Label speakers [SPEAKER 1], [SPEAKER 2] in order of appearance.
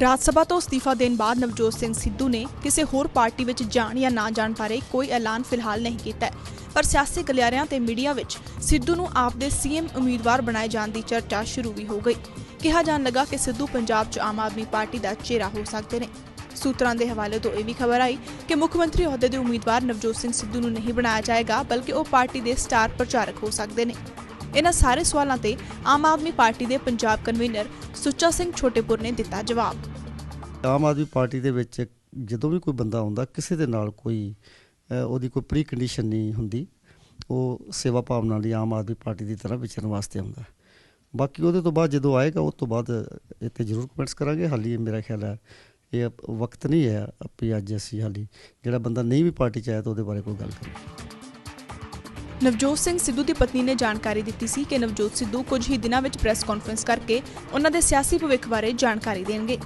[SPEAKER 1] ਰਾਜ ਸਭਾ ਤੋਂ ਅਸਤੀਫਾ ਦੇਣ ਬਾਅਦ ਨਵਜੋਤ ਸਿੰਘ ਸਿੱਧੂ ਨੇ ਕਿਸੇ ਹੋਰ ਪਾਰਟੀ ਵਿੱਚ ਜਾਣ ਜਾਂ ਨਾ ਜਾਣ ਬਾਰੇ ਕੋਈ ਐਲਾਨ ਫਿਲਹਾਲ ਨਹੀਂ ਕੀਤਾ ਹੈ। ਪਰ ਸਿਆਸੀ ਗਲਿਆਰਿਆਂ ਤੇ ਮੀਡੀਆ ਵਿੱਚ ਸਿੱਧੂ ਨੂੰ ਆਪ ਦੇ ਸੀਐਮ ਉਮੀਦਵਾਰ ਬਣਾਏ ਜਾਣ ਦੀ ਚਰਚਾ ਸ਼ੁਰੂ ਵੀ ਹੋ ਗਈ। ਕਿਹਾ ਜਾਣ ਲੱਗਾ ਕਿ ਸਿੱਧੂ ਪੰਜਾਬ 'ਚ ਆਮ ਆਦਮੀ ਪਾਰਟੀ ਦਾ ਚਿਹਰਾ ਹੋ ਸਕਦੇ ਨੇ। ਸੂਤਰਾਂ ਦੇ ਹਵਾਲੇ ਤੋਂ ਇਹ ਵੀ ਖਬਰ ਆਈ ਕਿ ਮੁੱਖ ਮੰਤਰੀ ਅਹੁਦੇ ਦੇ ਉਮੀਦਵਾਰ ਨਵਜੋਤ ਸਿੰਘ ਸਿੱਧੂ ਨੂੰ ਨਹੀਂ ਬਣਾਇਆ ਜਾਏਗਾ, ਬਲਕਿ ਉਹ ਪਾਰਟੀ ਦੇ ਸਟਾਰ ਪ੍ਰਚਾਰਕ ਹੋ ਸਕਦੇ ਨੇ। ਇਹਨਾਂ ਸਾਰੇ ਸਵਾਲਾਂ ਤੇ ਆਮ ਆਦਮੀ ਪਾਰਟੀ ਦੇ ਪੰਜਾਬ ਕਨਵੀਨਰ ਸੁੱਚਾ ਸਿੰਘ ਛੋਟੇਪੁਰ ਨੇ ਦਿੱਤਾ ਜਵਾਬ।
[SPEAKER 2] ਆਮ ਆਦਮੀ ਪਾਰਟੀ ਦੇ ਵਿੱਚ ਜਦੋਂ ਵੀ ਕੋਈ ਬੰਦਾ ਆਉਂਦਾ, ਕਿਸੇ ਦੇ ਨਾਲ ਕੋਈ ਉਹਦੀ ਕੋਈ ਪ੍ਰੀ ਕੰਡੀਸ਼ਨ ਨਹੀਂ ਹੁੰਦੀ। ਉਹ ਸੇਵਾ ਭਾਵਨਾ ਲਈ ਆਮ ਆਦਮੀ ਪਾਰਟੀ ਦੀ ਤਰ੍ਹਾਂ ਵਿਚਰਨ ਵਾਸਤੇ ਆਉਂਦਾ। ਬਾਕੀ ਉਹਦੇ ਤੋਂ ਬਾਅਦ ਜਦੋਂ ਆਏਗਾ ਉਸ ਤੋਂ ਬਾਅਦ ਇਹ ਤੇ ਜ਼ਰੂਰ ਕਮੈਂਟਸ ਕਰਾਂਗੇ। ਹਾਲੀ ਇਹ ਮੇਰਾ ਖਿਆਲ ਹੈ, ਇਹ ਵਕਤ ਨਹੀਂ ਹੈ ਵੀ ਅੱਜ ਅਸੀਂ ਹਾਲੀ, ਜਿਹੜਾ ਬੰਦਾ ਨਹੀਂ ਵੀ ਪਾਰਟੀ ਚ ਆਇਆ ਤਾਂ ਉਹਦੇ ਬਾਰੇ ਕੋਈ ਗੱਲ ਕਰੀਏ।
[SPEAKER 1] ਨਵਜੋਤ ਸਿੰਘ ਸਿੱਧੂ ਦੀ ਪਤਨੀ ਨੇ ਜਾਣਕਾਰੀ ਦਿੱਤੀ ਸੀ ਕਿ ਨਵਜੋਤ ਸਿੱਧੂ ਕੁਝ ਹੀ ਦਿਨਾਂ ਵਿੱਚ ਪ੍ਰੈਸ ਕਾਨਫਰੰਸ ਕਰਕੇ ਉਹਨਾਂ ਦੇ ਸਿਆਸੀ ਭਵਿੱਖ ਬਾਰੇ ਜਾਣਕਾਰੀ ਦੇਣਗੇ।